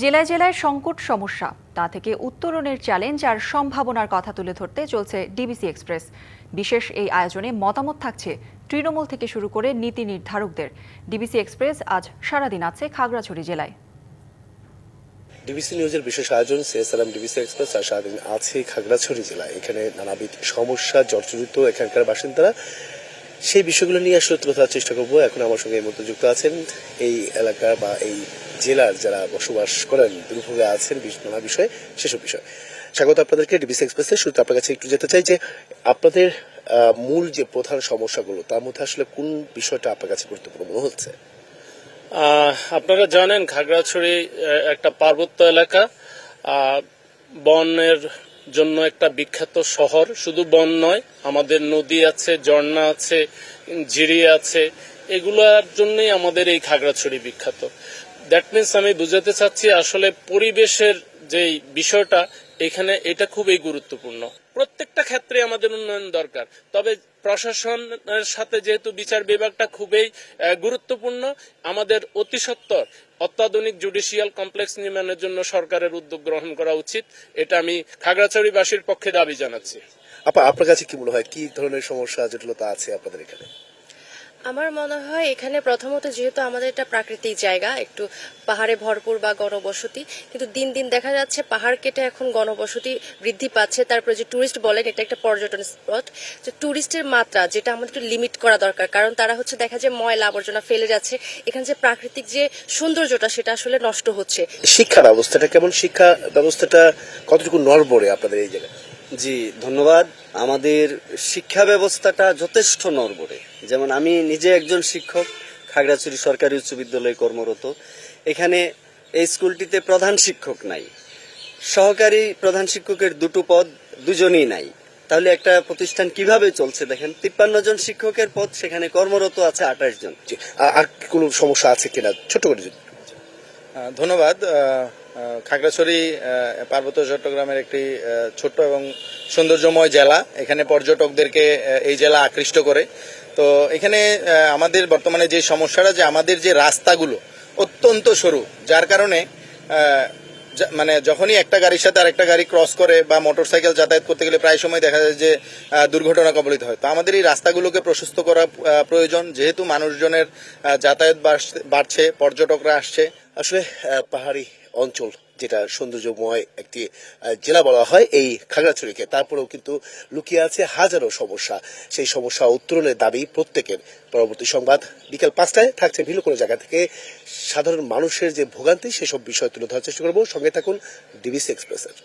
জেলায় জেলায় সংকট সমস্যা। তা থেকে উত্তরণের চ্যালেঞ্জ আর সম্ভাবনার কথা তুলে ধরতে চলছে ডিবিসি এক্সপ্রেস বিশেষ এই আয়োজনে মতামত থাকছে তৃণমূল থেকে শুরু করে নীতি নির্ধারকদের। ডিবিসি এক্সপ্রেস আজ সারাদিন আছে খাগড়াছড়ি জেলায়। ডিবিসি নিউজের বিশেষ আয়োজন সিএসআরএম ডিবিসি এক্সপ্রেস আর সারাদিন আছে খাগড়াছড়ি জেলা এখানে নানাবিধ সমস্যা, জর্জরিত এখানকার বাসিন্দারা সেই বিষয়গুলো নিয়ে আসলে তুলে ধরার চেষ্টা করব। এখন আমার সঙ্গে এই মুহূর্তে যুক্ত আছেন এই এলাকার বা এই জেলার যারা বসবাস করেন দুর্ভোগে আছেন নানা বিষয়ে সেসব বিষয়। স্বাগত আপনাদেরকে ডিবিসি এক্সপ্রেসে শুরুতে আপনার কাছে একটু যেতে চাই যে আপনাদের মূল যে প্রধান সমস্যাগুলো তার মধ্যে আসলে কোন বিষয়টা আপনার কাছে গুরুত্বপূর্ণ মনে হচ্ছে? আপনারা জানেন খাগড়াছড়ি আহ, একটা পার্বত্য এলাকা। বনের জন্য একটা বিখ্যাত শহর। শুধু বন নয়, আমাদের নদী আছে, ঝর্ণা আছে, ঝিরি আছে। এগুলোর জন্যই আমাদের এই খাগড়াছড়ি বিখ্যাত। দ্যাট মিনস আমি বুঝাতে চাচ্ছি আসলে পরিবেশের যে বিষয়টা, এখানে এটা খুবই গুরুত্বপূর্ণ। প্রত্যেকটা ক্ষেত্রে আমাদের উন্নয়ন দরকার। তবে প্রশাসনের সাথে যেহেতু বিচার বিভাগটা খুবই গুরুত্বপূর্ণ, আমাদের অতি সত্বর অত্যাধুনিক জুডিশিয়াল কমপ্লেক্স নির্মাণের জন্য সরকারের উদ্যোগ গ্রহণ করা উচিত। এটা আমি খাগড়াছড়িবাসীর পক্ষে দাবি জানাচ্ছি। আপা, আপনার কাছে কি মনে হয়? কি ধরনের সমস্যা, জটিলতা আছে আপনাদের এখানে? আমার মনে হয় এখানে প্রথমত যেহেতু আমাদের এটা প্রাকৃতিক জায়গা একটু পাহাড়ে ভরপুর বা গণবসতি কিন্তু দিন দিন দেখা যাচ্ছে পাহাড় কেটে এখন গণবসতি বৃদ্ধি পাচ্ছে। তারপরে যে টুরিস্ট বলেন এটা একটা পর্যটন স্পট যে টুরিস্টের মাত্রা যেটা আমাদের একটু লিমিট করা দরকার কারণ তারা হচ্ছে দেখা যায় ময়লা আবর্জনা ফেলে যাচ্ছে। এখানে যে প্রাকৃতিক যে সৌন্দর্যটা সেটা আসলে নষ্ট হচ্ছে। শিক্ষা ব্যবস্থাটা কেমন? শিক্ষা ব্যবস্থাটা কতটুকু নড়বড়ে আপনাদের এই জায়গায়? জি ধন্যবাদ। আমাদের শিক্ষা ব্যবস্থাটা যথেষ্ট নড়বড়ে। যেমন আমি নিজে একজন শিক্ষক খাগড়াছড়ি সরকারি উচ্চ বিদ্যালয়ে কর্মরত। এখানে এই স্কুলটিতে প্রধান শিক্ষক নাই। সহকারী প্রধান শিক্ষকের দুটো পদ দুজনই নাই। তাহলে একটা প্রতিষ্ঠান কীভাবে চলছে দেখেন? তিপ্পান্ন জন শিক্ষকের পদ সেখানে কর্মরত আছে আঠাশ জন। আর কি কোনো সমস্যা আছে কিনা? ছোট করে ধন্যবাদ। খাগড়াছড়ি পার্বত্য চট্টগ্রামের একটি ছোট্ট এবং সৌন্দর্যময় জেলা। এখানে পর্যটকদেরকে এই জেলা আকৃষ্ট করে। তো এখানে আমাদের বর্তমানে যে সমস্যাটা, যে আমাদের যে রাস্তাগুলো অত্যন্ত সরু, যার কারণে মানে যখনই একটা গাড়ির সাথে আরেকটা গাড়ি ক্রস করে বা মোটরসাইকেল যাতায়াত করতে গেলে প্রায় সময় দেখা যায় যে দুর্ঘটনা কবলিত হয়। তো আমাদের এই রাস্তাগুলোকে প্রশস্ত করা প্রয়োজন। যেহেতু মানুষজনের যাতায়াত বাড়ছে পর্যটকরা আসছে। আসলে পাহাড়ি অঞ্চল, যেটা সৌন্দর্যময় একটি জেলা বলা হয় এই খাগড়াছড়িকে। তারপরেও কিন্তু লুকিয়ে আছে হাজারো সমস্যা। সেই সমস্যা উত্তরণের দাবি প্রত্যেকের। পরবর্তী সংবাদ, বিকেল পাঁচটায় থাকছে ভিন্ন কোনো জায়গা থেকে। সাধারণ মানুষের যে ভোগান্তি, সেসব বিষয় তুলে ধরার চেষ্টা করব। সঙ্গে থাকুন ডিবিসি এক্সপ্রেসের।